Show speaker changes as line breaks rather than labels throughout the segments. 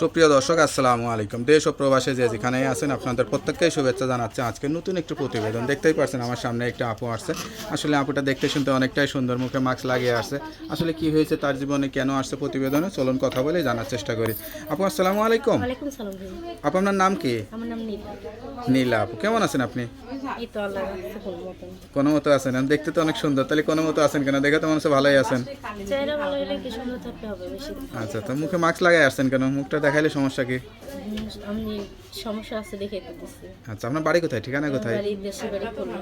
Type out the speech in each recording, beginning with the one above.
সুপ্রিয় দর্শক আসসালামু আলাইকুম। দেশ ও প্রবাসে যে যেখানেই আছেন আপনাদের প্রত্যেককেই শুভেচ্ছা জানাচ্ছে। আজকে নতুন একটি প্রতিবেদন দেখতেই পারছেন আমার সামনে একটা আপু আসছে। আসলে আপুটা দেখতে শুনতে অনেকটাই সুন্দর মুখে মাস্ক লাগিয়ে আসছে। আসলে কি হয়েছে তার জীবনে কেন আসছে প্রতিবেদনে? চলুন কথা বলে জানার চেষ্টা করি। আপু আসসালামু আলাইকুম। আপু আপনার নাম কি?
নীলা
আপু কেমন আছেন আপনি?
কোন
কোনো মতো আছেন দেখতে তো অনেক সুন্দর। তাহলে কোনো মতো আছেন কেন? দেখে তো মনে হচ্ছে ভালোই আছেন। আচ্ছা তো মুখে মাস্ক লাগাই আসছেন কেন? মুখটা দেখাইলে সমস্যা কি?
সমস্যা আছে দেখে
আচ্ছা আপনার বাড়ি কোথায়? ঠিকানা কোথায়?
বাড়ি দেশে খুলনা।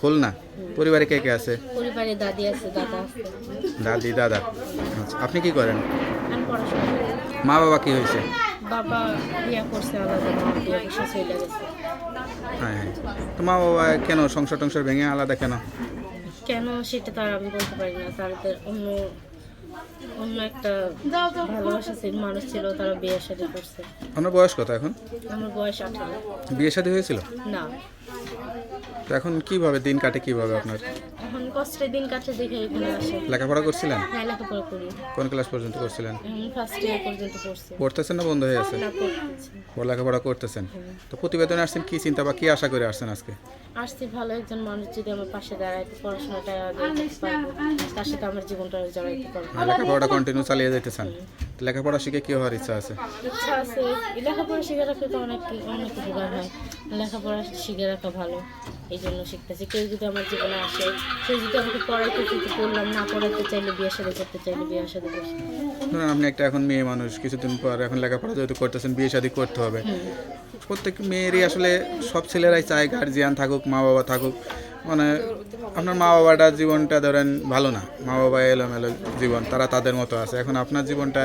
খুলনা? পরিবারে কে কে আছে?
পরিবারে দাদি আছে দাদা আছে।
দাদি দাদা। আচ্ছা আপনি কি করেন। মা বাবা কি হয়েছে?
বাবা বিয়া করছে আলাদা বিয়া বসে চলে গেছে।
হ্যাঁ হ্যাঁ। তো মা বাবা কেন সংসার টংসার ভেঙে আলাদা কেন?
কেন সেটা তার আমি বলতে পারি না। তাদের অন্য অন্য একটা ভালোবাসা ছিল মানুষ ছিল তারা বিয়ের সাথে করছে।
আপনার বয়স কত এখন?
আমার বয়স আঠারো।
বিয়ে শাদী হয়েছিল?
না।
তো এখন কীভাবে দিন কাটে কীভাবে আপনার?
এখন কষ্টের দিন কাছে দেখে এখানে আসে।
লেখাপড়া করছিলেন?
হ্যাঁ লেখাপড়া করি।
কোন ক্লাস পর্যন্ত করছিলেন?
ফার্স্ট ইয়ার পর্যন্ত পড়ছি।
পড়তেছেন না বন্ধ হয়ে আছে লেখাপড়া করতেছেন। তো প্রতিবেদনে আসছেন কি চিন্তা বা কি আশা করে আসছেন আজকে?
আসছি ভালো একজন মানুষ যদি আমার পাশে দাঁড়ায় পড়াশোনাটা তার সাথে আমার জীবনটা জড়াইতে পারব।
আর লেখাপড়াটা কন্টিনিউ চালিয়ে যেতে চান লেখাপড়া শিখে কি হওয়ার ইচ্ছা আছে?
ইচ্ছা আছে। লেখাপড়া শিখে রাখলে তো অনেক অনেক উপকার হয়। লেখাপড়া শিখে রাখা ভালো। এই জন্য শিখতেছি। কেউ যদি আমার জীবনে আসে সে যদি আমাকে পড়াইতে কিছু করলাম না পড়াতে চাইলে বিয়ে সাথে করতে চাইলে বিয়ে সাথে করতে
ধরুন আপনি একটা এখন মেয়ে মানুষ কিছুদিন পর এখন লেখাপড়া যেহেতু করতেছেন বিয়ে শাদী করতে হবে। প্রত্যেক মেয়েরই আসলে সব ছেলেরাই চায় গার্জিয়ান থাকুক মা বাবা থাকুক। মানে আপনার মা বাবাটা জীবনটা ধরেন ভালো না। মা বাবা এলোমেলো জীবন তারা তাদের মতো আছে। এখন আপনার জীবনটা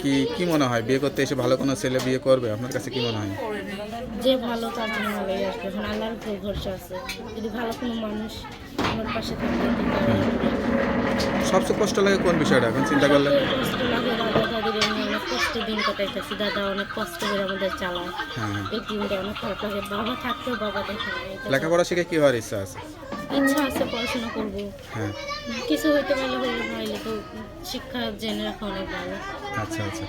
কি কি মনে হয়? বিয়ে করতে এসে ভালো কোনো ছেলে বিয়ে করবে? আপনার কাছে কি মনে হয়?
যে ভালো তার জন্য ভালোই আসবে এখন আল্লাহর উপর ভরসা আছে। যদি ভালো কোনো মানুষ আমার পাশে থাকে
সবচেয়ে কষ্ট লাগে কোন বিষয়টা? এখন চিন্তা করলে
কষ্ট লাগে দাদা দাদির এমনি অনেক কষ্টে দিন কাটাইতেছি দাদা অনেক কষ্ট করে আমাদের চালায়।
হ্যাঁ।
এই দিনটা অনেক খারাপ লাগে। বাবা থাকতেও বাবা দেখে
লেখাপড়া শিখে কি হওয়ার ইচ্ছা আছে?
ইচ্ছা আছে পড়াশোনা করব।
হ্যাঁ।
কিছু হইতে পারলে হইলে তো শিক্ষা জেনে রাখা অনেক ভালো।
আচ্ছা আচ্ছা।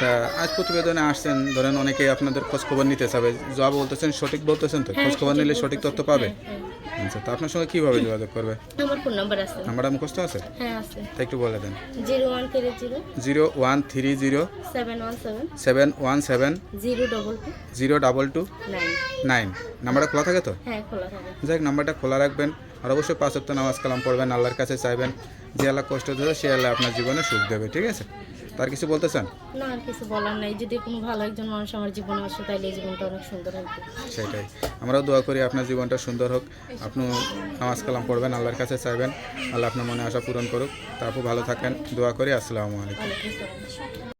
তা আজ প্রতিবেদনে আসছেন ধরেন অনেকেই আপনাদের খোঁজ খবর নিতে চাবে। যা বলতেছেন সঠিক বলতেছেন তো? খোঁজ খবর নিলে সঠিক তথ্য পাবে?
হ্যাঁ,
আচ্ছা তা আপনার সঙ্গে কীভাবে যোগাযোগ করবে।
আমার ফোন নাম্বার আছে।
নাম্বারটা মুখস্থ আছে?
হ্যাঁ আছে।
তা একটু বলে দেন।
Zero one three zero
zero one three zero
seven one seven
seven one seven
zero double two
zero double two
nine.
Nine. নাম্বারটা খোলা থাকে তো?
হ্যাঁ খোলা থাকে।
যাই নাম্বারটা খোলা রাখবেন। আর অবশ্যই পাঁচ সপ্তাহ নামাজ কালাম পড়বেন আল্লাহর কাছে চাইবেন যে আল্লাহ কষ্ট দেবে সে আল্লাহ আপনার জীবনে সুখ দেবে ঠিক আছে? তার কিছু বলতে চান?
না আর কিছু বলার নাই। যদি কোনো ভালো একজন মানুষ আমার জীবনে আসে তাহলে এই জীবনটা অনেক সুন্দর হবে
সেটাই। আমরাও দোয়া করি আপনার জীবনটা সুন্দর হোক। আপনি নামাজ কালাম পড়বেন আল্লাহর কাছে চাইবেন। আল্লাহ আপনার মনে আশা পূরণ করুক। তারপর ভালো থাকেন। দোয়া করি। আসসালামু আলাইকুম।